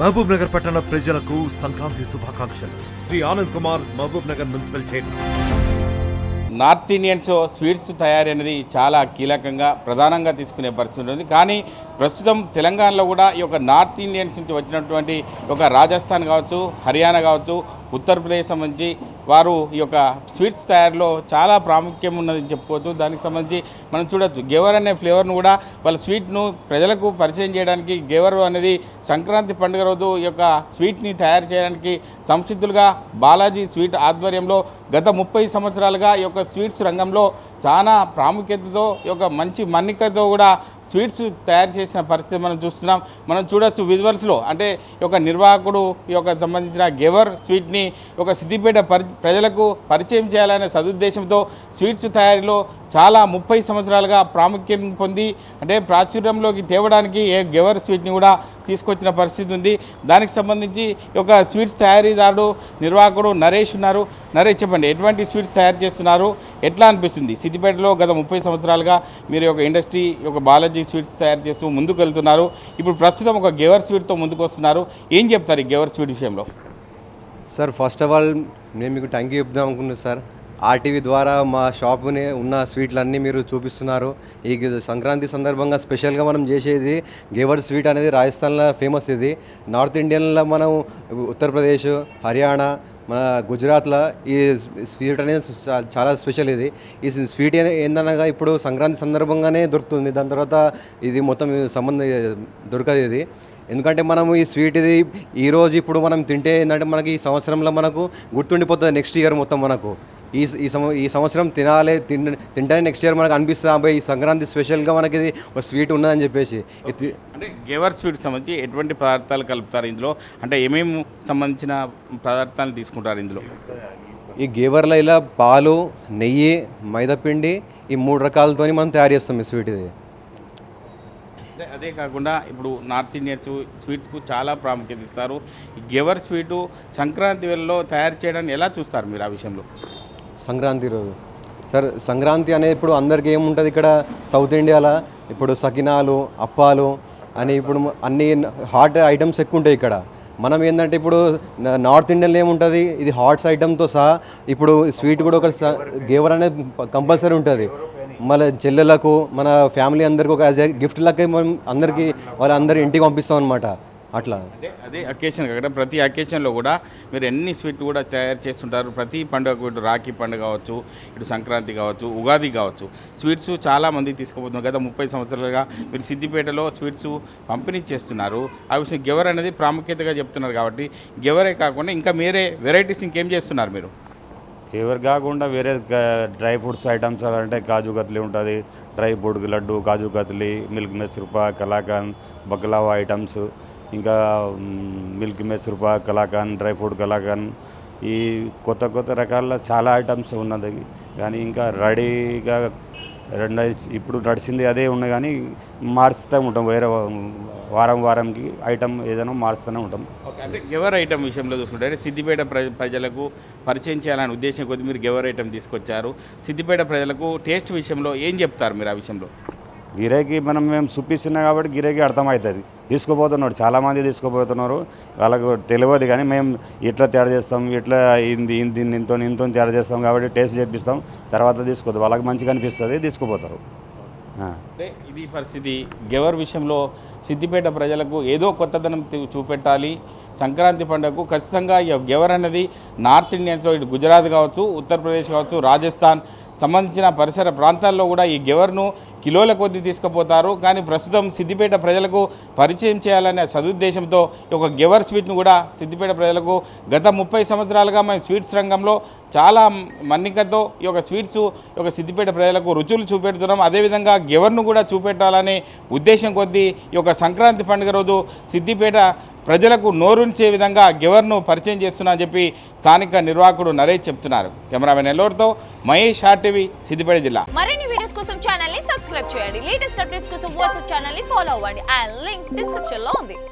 మహబూబ్ నగర్ పట్టణ ప్రజలకు సంక్రాంతి శుభాకాంక్షలు. Shri Anand Kumar Mahabubnagar municipal chairman. North Indians sweets తయారీ అనేది చాలా కీలకంగా ప్రధానంగా తీసుకునే పరిస్థితి ఉంటుంది. కానీ ప్రస్తుతం తెలంగాణలో కూడా ఈ యొక్క నార్త్ ఇండియన్స్ నుంచి వచ్చినటువంటి ఒక రాజస్థాన్ కావచ్చు హర్యానా కావచ్చు ఉత్తరప్రదేశ్ నుంచి వారు ఈ యొక్క స్వీట్స్ తయారీలో చాలా ప్రాముఖ్యం ఉన్నదని చెప్పుకోవచ్చు. దానికి సంబంధించి మనం చూడొచ్చు. గెవర్ అనే ఫ్లేవర్ను కూడా వాళ్ళ స్వీట్ను ప్రజలకు పరిచయం చేయడానికి గెవర్ అనేది సంక్రాంతి పండుగ రోజు ఈ యొక్క స్వీట్ని తయారు చేయడానికి సంసిద్ధులుగా బాలాజీ స్వీట్ ఆధ్వర్యంలో గత ముప్పై సంవత్సరాలుగా ఈ యొక్క స్వీట్స్ రంగంలో చాలా ప్రాముఖ్యతతో ఈ యొక్క మంచి మన్నికతో కూడా స్వీట్స్ తయారు చేసిన పరిస్థితి మనం చూస్తున్నాం. మనం చూడొచ్చు విజువల్స్లో. అంటే ఈ యొక్క నిర్వాహకుడు ఈ యొక్క సంబంధించిన గెవర్ స్వీట్ని ఒక సిద్దిపేట పరి ప్రజలకు పరిచయం చేయాలనే సదుద్దేశంతో స్వీట్స్ తయారీలో చాలా ముప్పై సంవత్సరాలుగా ప్రాముఖ్యం పొంది అంటే ప్రాచుర్యంలోకి తేవడానికి ఏ గెవర్ స్వీట్ని కూడా తీసుకొచ్చిన పరిస్థితి ఉంది. దానికి సంబంధించి ఒక స్వీట్స్ తయారీదారుడు నిర్వాహకుడు నరేష్ ఉన్నారు. నరేష్ చెప్పండి ఎటువంటి స్వీట్స్ తయారు చేస్తున్నారు? ఎట్లా అనిపిస్తుంది? సిద్దిపేటలో గత ముప్పై సంవత్సరాలుగా మీరు ఒక ఇండస్ట్రీ ఒక బాలాజీ స్వీట్స్ తయారు చేస్తూ ముందుకు వెళ్తున్నారు. ఇప్పుడు ప్రస్తుతం ఒక గెవర్ స్వీట్తో ముందుకు వస్తున్నారు. ఏం చెప్తారు ఈ గెవర్ స్వీట్ విషయంలో? సార్ ఫస్ట్ ఆఫ్ ఆల్ నేను మీకు థ్యాంక్ యూ చెప్దాం అనుకున్నాను సార్. ఆర్టీవీ ద్వారా మా షాప్ని ఉన్న స్వీట్లన్నీ మీరు చూపిస్తున్నారు. ఈ సంక్రాంతి సందర్భంగా స్పెషల్గా మనం చేసేది గేవర్ స్వీట్ అనేది రాజస్థాన్లో ఫేమస్ ఇది. నార్త్ ఇండియన్లో మనం ఉత్తరప్రదేశ్ హర్యానా మన గుజరాత్లో ఈ స్వీట్ అనేది చాలా స్పెషల్ ఇది. ఈ స్వీట్ ఏందనగా ఇప్పుడు సంక్రాంతి సందర్భంగానే దొరుకుతుంది. దాని తర్వాత ఇది మొత్తం సంబంధం దొరకదు ఇది. ఎందుకంటే మనము ఈ స్వీట్ ఇది ఈ రోజు ఇప్పుడు మనం తింటే ఏంటంటే మనకి ఈ సంవత్సరంలో మనకు గుర్తుండిపోతుంది నెక్స్ట్ ఇయర్ మొత్తం మనకు. ఈ ఈ సంవ ఈ సంవత్సరం తినాలి తిన్ తింటే నెక్స్ట్ ఇయర్ మనకు అనిపిస్తుంది. అబ్బాయి ఈ సంక్రాంతి స్పెషల్గా మనకి ఇది ఒక స్వీట్ ఉన్నదని చెప్పేసి. అంటే గేవర్ స్వీట్ సంబంధించి ఎటువంటి పదార్థాలు కలుపుతారు ఇందులో? అంటే ఏమేమి సంబంధించిన పదార్థాలు తీసుకుంటారు ఇందులో? ఈ గేవర్లో ఇలా పాలు నెయ్యి మైదాపిండి ఈ మూడు రకాలతోని మనం తయారు చేస్తాం ఈ స్వీట్ ఇది. అదే కాకుండా ఇప్పుడు నార్త్ ఇండియన్స్ స్వీట్స్కు చాలా ప్రాముఖ్యత ఇస్తారు. ఈ గెవర్ స్వీటు సంక్రాంతి వేళలో తయారు చేయడాన్ని ఎలా చూస్తారు మీరు ఆ విషయంలో? సంక్రాంతి రోజు. సార్ సంక్రాంతి అనేది ఇప్పుడు అందరికీ ఏముంటుంది ఇక్కడ? సౌత్ ఇండియాలో? ఇప్పుడు సకినాలు అప్పాలు అని ఇప్పుడు అన్ని హాట్ ఐటమ్స్ ఎక్కువ ఉంటాయి ఇక్కడ. మనం ఏంటంటే ఇప్పుడు నార్త్ ఇండియన్లో ఏముంటుంది? ఇది హాట్స్ ఐటమ్తో సహా ఇప్పుడు స్వీట్ కూడా ఒక స- గేవర్ అనేది కంపల్సరీ ఉంటుంది. మన చెల్లెలకు మన ఫ్యామిలీ అందరికి ఒక యాజ్ గిఫ్ట్ లెక్క మనం అందరికీ వాళ్ళందరి ఇంటికి పంపిస్తాం అనమాట అట్లా. అంటే అదే అకేషన్ కాకుండా ప్రతి అకేషన్లో కూడా మీరు ఎన్ని స్వీట్ కూడా తయారు చేస్తుంటారు. ప్రతి పండుగకు ఇటు రాఖీ పండుగ కావచ్చు ఇటు సంక్రాంతి కావచ్చు ఉగాది కావచ్చు. స్వీట్స్ చాలామంది తీసుకుపోతున్నారు గత ముప్పై సంవత్సరాలుగా మీరు సిద్దిపేటలో స్వీట్స్ పంపిణీ చేస్తున్నారు. ఆ విషయం గెవర్ అనేది ప్రాముఖ్యతగా చెప్తున్నారు కాబట్టి గెవరే కాకుండా ఇంకా మీరే వెరైటీస్ ఇంకేం చేస్తున్నారు మీరు? ఎవరు కాకుండా వేరే డ్రై ఫ్రూట్స్ ఐటమ్స్ అంటే కాజు కత్లీ ఉంటుంది dry fruit laddu kaju katli milk మెస్రూపా కలాకాన్ baklava items. ఇంకా మిల్క్ మెస్రూపా కలాకాన్ డ్రై ఫ్రూట్ కలాకాన్. ఈ కొత్త కొత్త రకాల చాలా ఐటమ్స్ ఉన్నది. కానీ ఇంకా రెడీగా రెండు ఇప్పుడు నడిచింది అదే ఉన్నాయి కానీ మార్చుతూ ఉంటాం. వేరే వారం వారంకి ఐటమ్ ఏదైనా మారుస్తూనే ఉంటాం. ఓకే అంటే గెవర్ ఐటమ్ విషయంలో చూసుకుంటే సిద్దిపేట ప్ర ప్రజలకు పరిచయం చేయాలనే ఉద్దేశం కొద్ది మీరు గెవర్ ఐటమ్ తీసుకొచ్చారు. సిద్దిపేట ప్రజలకు టేస్ట్ విషయంలో ఏం చెప్తారు మీరు ఆ విషయంలో? గిరాకీ మనం మేము చూపిస్తున్నాం కాబట్టి గిరాకీ అర్థమవుతుంది. తీసుకుపోతున్నాడు చాలామంది తీసుకుపోతున్నారు. వాళ్ళకు తెలియదు కానీ మేము ఇట్లా తయారు చేస్తాం ఇట్లా ఇంది ఇంది ఇంతో ఇంతో తయారు చేస్తాం కాబట్టి టేస్ట్ చేపిస్తాం. తర్వాత తీసుకోదు వాళ్ళకి మంచిగా అనిపిస్తుంది తీసుకుపోతారు. అంటే ఇది పరిస్థితి. గెవర్ విషయంలో సిద్దిపేట ప్రజలకు ఏదో కొత్తదనం చూపెట్టాలి. సంక్రాంతి పండుగకు ఖచ్చితంగా గెవర్ అనేది నార్త్ ఇండియన్స్లో ఇటు గుజరాత్ కావచ్చు ఉత్తరప్రదేశ్ కావచ్చు రాజస్థాన్ సంబంధించిన పరిసర ప్రాంతాల్లో కూడా ఈ గెవర్ను కిలోల కొద్దీ తీసుకుపోతారు. కానీ ప్రస్తుతం సిద్దిపేట ప్రజలకు పరిచయం చేయాలనే సదుద్దేశంతో ఈ యొక్క గెవర్ స్వీట్ను కూడా సిద్దిపేట ప్రజలకు గత ముప్పై సంవత్సరాలుగా మేము స్వీట్స్ రంగంలో చాలా మన్నికతో ఈ యొక్క స్వీట్స్ ఈ యొక్క సిద్దిపేట ప్రజలకు రుచులు చూపెడుతున్నాం. అదేవిధంగా గెవర్ను కూడా చూపెట్టాలనే ఉద్దేశం కొద్దీ ఈ యొక్క సంక్రాంతి పండుగ రోజు సిద్దిపేట ప్రజలకు నోరుంచే విధంగా గివర్ను పరిచయం చేస్తున్నా అని చెప్పి స్థానిక నిర్వాహకుడు నరేష్ చెప్తున్నారు. కెమెరామెన్ నెల్లూరుతో మహేష్ ఆర్టీవీ సిద్దిపేట జిల్లా. మరిన్ని వీడియోస్ కోసం ఛానల్ని సబ్స్క్రైబ్ చేయండి. లేటెస్ట్ అప్డేట్స్ కోసం వాట్సాప్ ఛానల్ని ఫాలో అవ్వండి. అండ్ లింక్ డిస్క్రిప్షన్లో ఉంది.